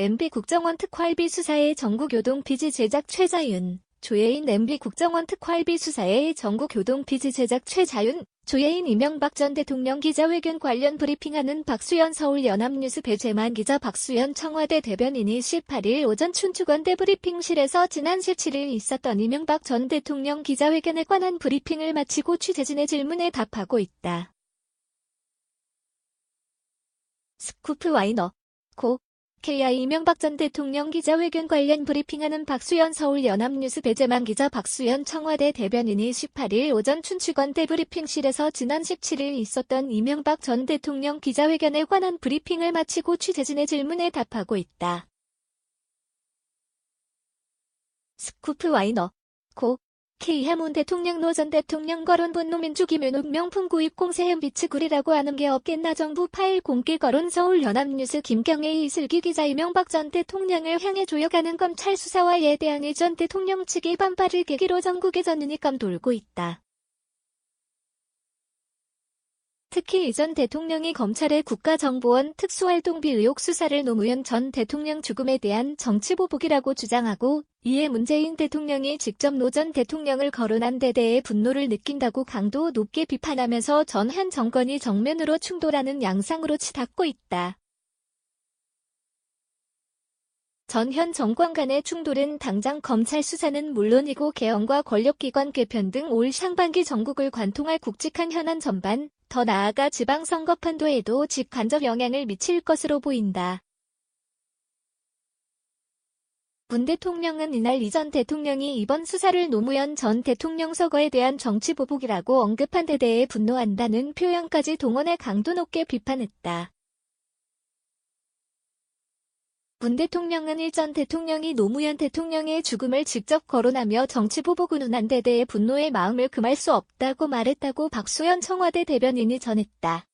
MB 국정원 특활비 수사의 전국교동 피지 제작 최자윤, 조예인 MB 국정원 특활비 수사의 전국교동 피지 제작 최자윤, 조예인 이명박 전 대통령 기자회견 관련 브리핑하는 박수현 서울연합뉴스 배재만 기자 박수현 청와대 대변인이 18일 오전 춘추관대 브리핑실에서 지난 17일 있었던 이명박 전 대통령 기자회견에 관한 브리핑을 마치고 취재진의 질문에 답하고 있다. 스쿠프 와이너 고 KI 이명박 전 대통령 기자회견 관련 브리핑하는 박수현 서울연합뉴스 배재만 기자 박수현 청와대 대변인이 18일 오전 춘추관대 브리핑실에서 지난 17일 있었던 이명박 전 대통령 기자회견에 관한 브리핑을 마치고 취재진의 질문에 답하고 있다. 스쿠프 와이너 고 K해문 대통령 노전 대통령 거론 분노 민주기묘 명품 구입 공세현 비츠 구리라고 하는 게 없겠나 정부 파일 공개 거론 서울연합뉴스 김경애 이슬기 기자 이명박 전 대통령을 향해 조여가는 검찰 수사와에 대한 이전 대통령 측의 반발을 계기로 전국에 전운이감 돌고 있다. 특히 이전 대통령이 검찰의 국가정보원 특수활동비 의혹 수사를 노무현 전 대통령 죽음에 대한 정치보복이라고 주장하고 이에 문재인 대통령이 직접 노 전 대통령을 거론한 데 대해 분노를 느낀다고 강도 높게 비판하면서 전현 정권이 정면으로 충돌하는 양상으로 치닫고 있다. 전현 정권 간의 충돌은 당장 검찰 수사는 물론이고 개헌과 권력기관 개편 등 올 상반기 전국을 관통할 굵직한 현안 전반, 더 나아가 지방선거 판도에도 직간접 영향을 미칠 것으로 보인다. 문 대통령은 이날 이 전 대통령이 이번 수사를 노무현 전 대통령 서거에 대한 정치 보복이라고 언급한 데 대해 분노한다는 표현까지 동원해 강도 높게 비판했다. 문 대통령은 일전 대통령이 노무현 대통령의 죽음을 직접 거론하며 정치 보복을 운한 데 대해 분노의 마음을 금할 수 없다고 말했다고 박수현 청와대 대변인이 전했다.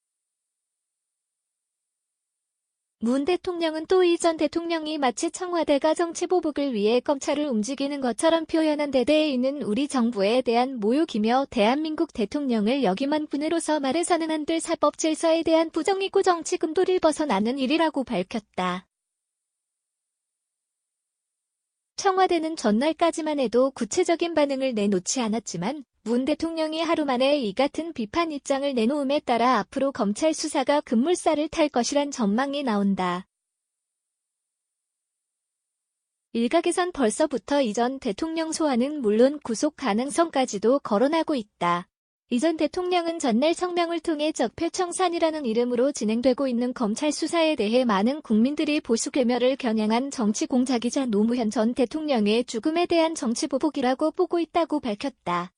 문 대통령은 또 이전 대통령이 마치 청와대가 정치 보복을 위해 검찰을 움직이는 것처럼 표현한 데 대해 있는 우리 정부에 대한 모욕이며 대한민국 대통령을 여기만 분해로서 말해서는 안 될 사법 질서에 대한 부정이고 정치 금도를 벗어나는 일이라고 밝혔다. 청와대는 전날까지만 해도 구체적인 반응을 내놓지 않았지만 문 대통령이 하루 만에 이 같은 비판 입장을 내놓음에 따라 앞으로 검찰 수사가 급물살을 탈 것이란 전망이 나온다. 일각에선 벌써부터 이전 대통령 소환은 물론 구속 가능성까지도 거론하고 있다. 이전 대통령은 전날 성명을 통해 적폐청산이라는 이름으로 진행되고 있는 검찰 수사에 대해 많은 국민들이 보수 괴멸을 겨냥한 정치 공작이자 노무현 전 대통령의 죽음에 대한 정치 보복이라고 보고 있다고 밝혔다.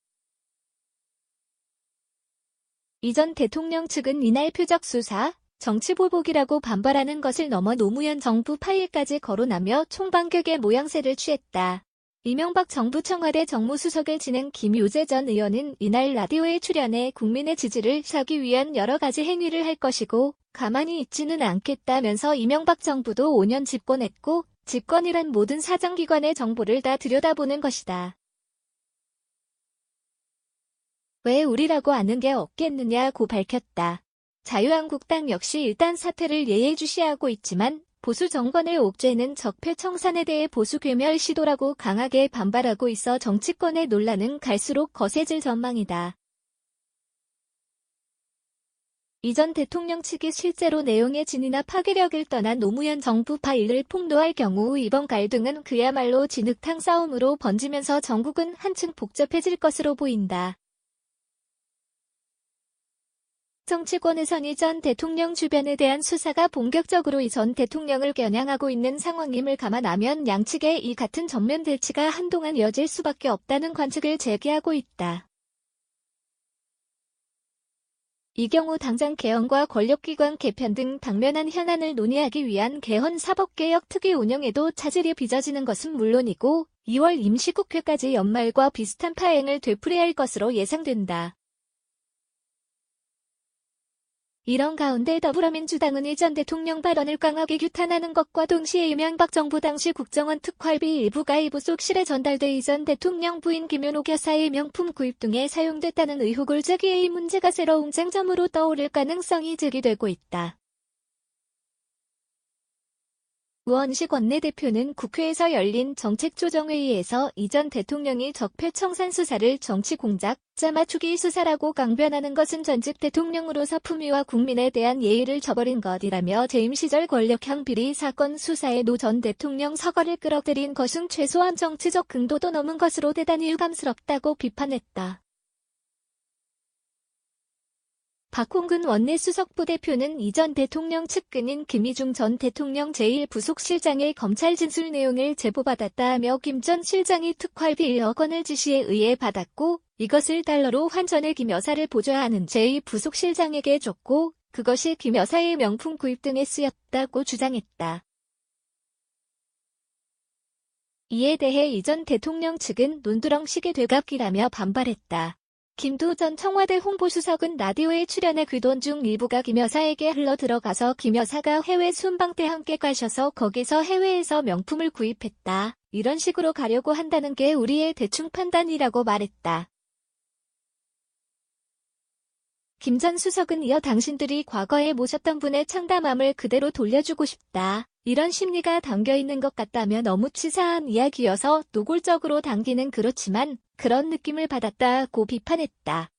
이전 대통령 측은 이날 표적 수사, 정치 보복이라고 반발하는 것을 넘어 노무현 정부 파일까지 거론하며 총반격의 모양새를 취했다. 이명박 정부 청와대 정무수석을 지낸 김효재 전 의원은 이날 라디오에 출연해 국민의 지지를 사기 위한 여러 가지 행위를 할 것이고 가만히 있지는 않겠다면서 이명박 정부도 5년 집권했고 집권이란 모든 사정기관의 정보를 다 들여다보는 것이다. 왜 우리라고 아는 게 없겠느냐고 밝혔다. 자유한국당 역시 일단 사태를 예의주시하고 있지만 보수 정권의 옥죄는 적폐 청산에 대해 보수 괴멸 시도라고 강하게 반발하고 있어 정치권의 논란은 갈수록 거세질 전망이다. 이전 대통령 측이 실제로 내용의 진이나 파괴력을 떠난 노무현 정부 파일을 폭로할 경우 이번 갈등은 그야말로 진흙탕 싸움으로 번지면서 전국은 한층 복잡해질 것으로 보인다. 정치권에선 이 전 대통령 주변에 대한 수사가 본격적으로 이 전 대통령을 겨냥하고 있는 상황임을 감안하면 양측의 이 같은 전면 대치가 한동안 이어질 수밖에 없다는 관측을 제기하고 있다. 이 경우 당장 개헌과 권력기관 개편 등 당면한 현안을 논의하기 위한 개헌 사법개혁 특위 운영에도 차질이 빚어지는 것은 물론이고 2월 임시국회까지 연말과 비슷한 파행을 되풀이할 것으로 예상된다. 이런 가운데 더불어민주당은 이전 대통령 발언을 강하게 규탄하는 것과 동시에 이명박 정부 당시 국정원 특활비 일부가 이부속실에 전달돼 이전 대통령 부인 김윤옥 여사의 명품 구입 등에 사용됐다는 의혹을 제기해 이 문제가 새로운 쟁점으로 떠오를 가능성이 제기되고 있다. 우원식 원내대표는 국회에서 열린 정책조정회의에서 이전 대통령이 적폐청산 수사를 정치 공작, 짜맞추기 수사라고 강변하는 것은 전직 대통령으로서 품위와 국민에 대한 예의를 저버린 것이라며 재임 시절 권력형 비리 사건 수사에 노 전 대통령 서거를 끌어들인 것은 최소한 정치적 긍도도 넘은 것으로 대단히 유감스럽다고 비판했다. 박홍근 원내수석부 대표는 이전 대통령 측근인 김희중 전 대통령 제1부속실장의 검찰 진술 내용을 제보받았다 하며 김 전 실장이 특활비 1억 원을 지시에 의해 받았고 이것을 달러로 환전해 김 여사를 보좌하는 제2부속실장에게 줬고 그것이 김 여사의 명품 구입 등에 쓰였다고 주장했다. 이에 대해 이전 대통령 측은 논두렁식의 되갚기라며 반발했다. 김도 전 청와대 홍보수석은 라디오에 출연해 그돈중 일부가 김 여사에게 흘러 들어가서 김 여사가 해외 순방 때 함께 가셔서 거기서 해외에서 명품을 구입했다. 이런 식으로 가려고 한다는 게 우리의 대충 판단이라고 말했다. 김 전 수석은 이어 당신들이 과거에 모셨던 분의 창담함을 그대로 돌려주고 싶다. 이런 심리가 담겨 있는 것 같다며 너무 치사한 이야기여서 노골적으로 당기는 그렇지만 그런 느낌을 받았다고 비판했다.